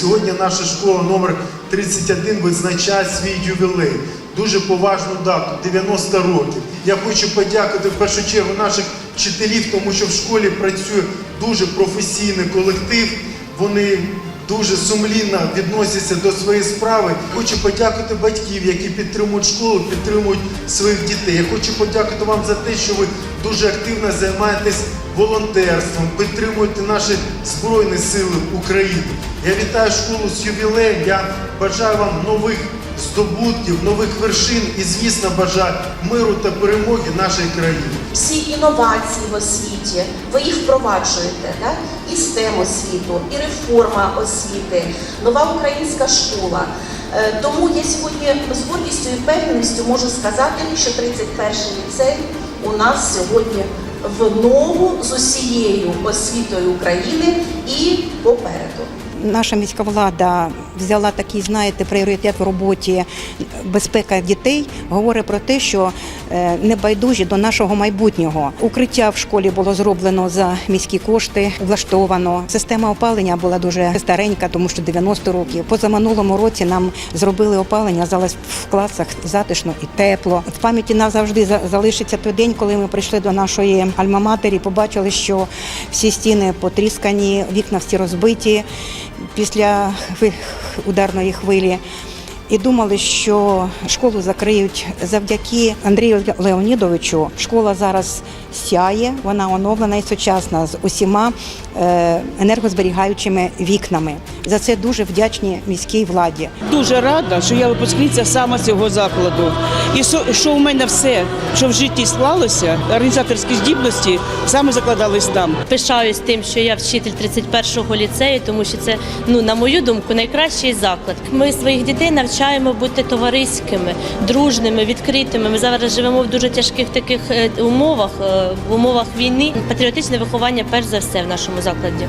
Сьогодні наша школа номер 31 визначає свій ювілей. Дуже поважну дату 90 років. Я хочу подякувати в першу чергу наших вчителів, тому що в школі працює дуже професійний колектив. Вони дуже сумлінно відносяться до своєї справи. Хочу подякувати батьків, які підтримують школу, підтримують своїх дітей. Я хочу подякувати вам за те, що ви дуже активно займаєтесь волонтерством, підтримуєте наші Збройні Сили України. Я вітаю школу з ювілеєм. Я бажаю вам нових здобутків, нових вершин і, звісно, бажаю миру та перемоги нашій країні. всі інновації в освіті, ви їх впроваджуєте, да? і STEM освіту, і реформа освіти, нова українська школа. Е, Тому я сьогодні з гордістю і впевненістю можу сказати, що 31-й ліцей у нас сьогодні в ногу з усією освітою України і попереду. Наша міська влада взяла такий, знаєте, пріоритет в роботі безпека дітей. Говорить про те, що е, небайдужі до нашого майбутнього. Укриття в школі було зроблено за міські кошти, влаштовано. Система опалення була дуже старенька, тому що 90 років. Позаминулому році нам зробили опалення, зараз в класах затишно і тепло. В пам'яті нас завжди за- залишиться той день, коли ми прийшли до нашої альма-матері, побачили, що всі стіни потріскані, вікна всі розбиті після ударної хвилі. І думали, що школу закриють завдяки Андрію Леонідовичу. Школа зараз сяє, вона оновлена і сучасна з усіма е, енергозберігаючими вікнами. За це дуже вдячні міській владі. Дуже рада, що я випускниця саме цього закладу. І що, у мене все, що в житті склалося, організаторські здібності саме закладались там. Пишаюсь тим, що я вчитель 31-го ліцею, тому що це, ну на мою думку, найкращий заклад. Ми своїх дітей навчаємо бути товариськими, дружними, відкритими. Ми зараз живемо в дуже тяжких таких е, умовах, е, в умовах війни. Патріотичне виховання перш за все в нашому закладі.